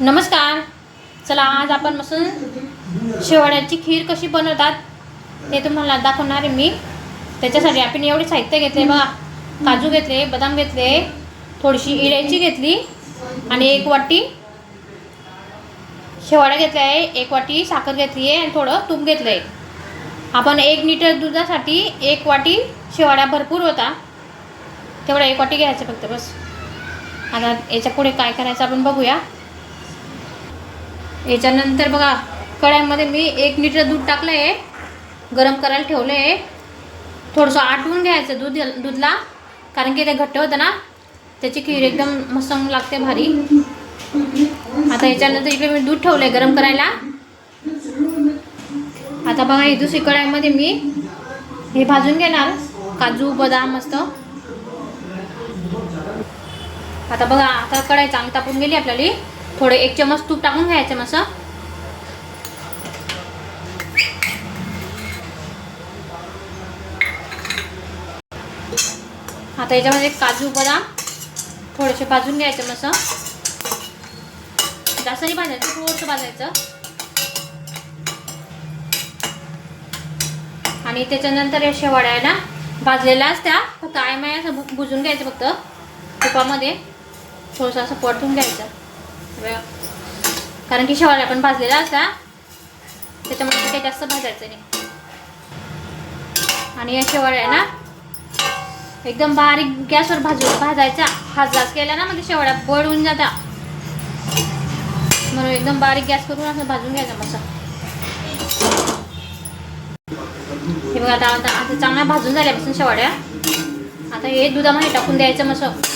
नमस्कार. चला आज आपण मस्त शेवाळ्याची खीर कशी बनवतात ते तुम्हाला दाखवणार आहे मी. त्याच्यासाठी आपण एवढे साहित्य घेतले बघा. काजू घेतले बदाम घेतले थोडीशी इलायची घेतली आणि एक वाटी शेवाळ्या घेतल्या आहे एक वाटी साखर घेतली आहे आणि थोडं तूप घेतलं आहे आपण एक लिटर दुधासाठी एक वाटी शेवाळ्या भरपूर होता. तेवढा एक वाटी घ्यायचं फक्त बस. आता याच्यापुढे काय करायचं आपण बघूया. याच्यानंतर बघा कढ्यामध्ये मी एक लिटर दूध टाकलं आहे गरम करायला ठेवलं आहे थोडंसं आटवून घ्यायचं दूध दूधला कारण की ते घट्ट होतं ना. त्याची खीर एकदम मस्त लागते भारी. आता याच्यानंतर इकडे मी दूध ठेवलं आहे गरम करायला. आता बघा ही दुसरी कढाईमध्ये मी हे भाजून घेणार. काजू बदाम मस्त. आता बघा आता कढाई चांगली तापून गेली आपल्याला. थोडं एक चमच तूप टाकून घ्यायचं मस्त. आता याच्यामध्ये काजू बदाम थोडेसे भाजून घ्यायचे मस्त. जास्त नाही भाजायचं थोडंसं भाजायचं. आणि त्याच्यानंतर या शेवाळ्या आहे ना भाजलेल्याच त्या फक्त आय माय असं भुजून घ्यायचं फक्त तुपामध्ये. थोडंसं असं परतून घ्यायचं. कारण की शेवाळ्या पण भाजलेल्या असा त्याच्यामुळे काही जास्त भाजायचं नाही. आणि या शेवाळ्या ना एकदम बारीक गॅसवर भाजू भाजायचा भाजलाच केल्या ना म्हणजे शेवाळ्या बळून जात्या. म्हणून एकदम बारीक गॅस करून असं भाजून घ्यायचा मस्त. हे बघा आता आता चांगला चांगल्या भाजून झाल्यापासून शेवाड्या आता हे दुधामध्ये टाकून द्यायचं मस्त.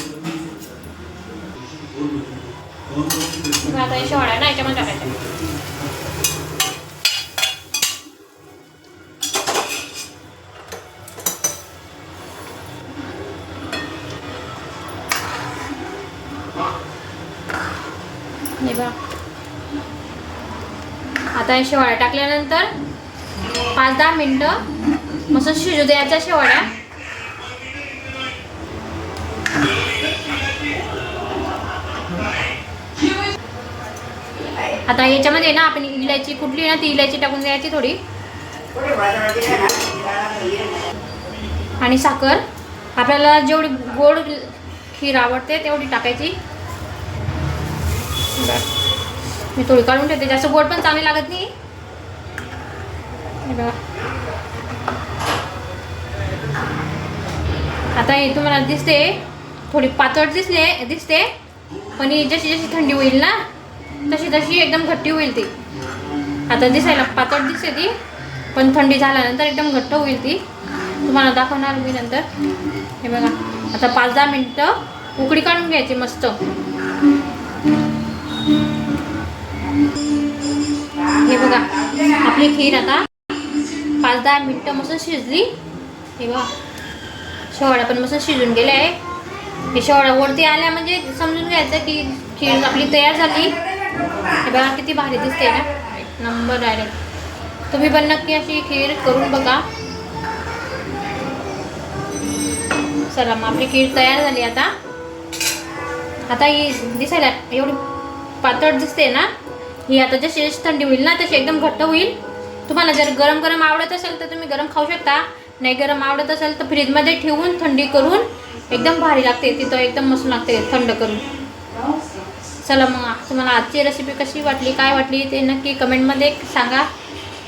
आता हे ना याच्यामध्ये टाकायच्या. हे बघा. आता शेवाळ्या टाकल्यानंतर पाच दहा मिनटं मस्त शिजू द्यायच्या शेवाळ्या. आता याच्यामध्ये ना आपण इलायची कुठली ना ती इलायची टाकून द्यायची थोडी. आणि साखर. आपल्याला जेवढी गोड खीर आवडते तेवढी टाकायची. मी थोडी काढून ठेवते. जास्त गोड पण चांगली लागत नाही. आता हे तुम्हाला दिसते. थोडी पातळ दिसले दिसते. पण ही जशी जशी थंडी होईल ना तशी तशी एकदम घट्टी होईल ती. आता दिसायला पातळ दिसते ती पण थंडी झाल्यानंतर एकदम घट्ट होईल ती. तुम्हाला दाखवणार मी नंतर. हे बघा आता पाच दहा मिनटं उकडी काढून घ्यायची मस्त. हे बघा आपली खीर आता पाच दहा मिनटं मस्त शिजली. हे बघा शेवाळ्या पण मस्त शिजून गेले आहे. हे शेवाळ्या वरती आल्या म्हणजे समजून घ्यायचं की खीर आपली तयार झाली. हे बघा किती भारी दिसते ना? नंबर डायरेक्ट तुम्ही पण नक्की अशी खीर करून बघा. चला मग आपली खीर तयार झाली आता. आता ही दिसायला एवढी पातळ दिसते ना? ही आता जशी जशी थंडी होईल ना तशी एकदम घट्ट होईल. तुम्हाला जर गरम गरम आवडत असेल तर तुम्ही गरम खाऊ शकता. नाही गरम आवडत असेल तर फ्रीजमध्ये ठेवून थंडी करून एकदम भारी लागते. तिथं एकदम मस्त लागते थंड करून. चला मग तुम्हाला आजची रेसिपी कशी वाटली काय वाटली ते नक्की कमेंटमध्ये सांगा.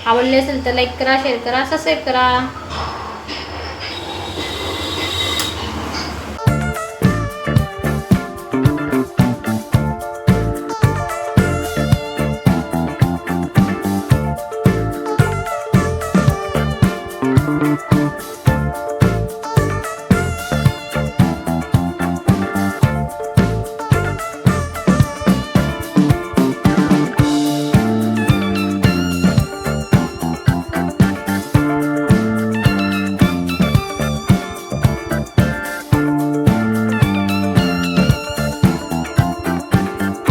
आवडले असेल तर लाईक करा शेअर करा सबस्क्राईब करा.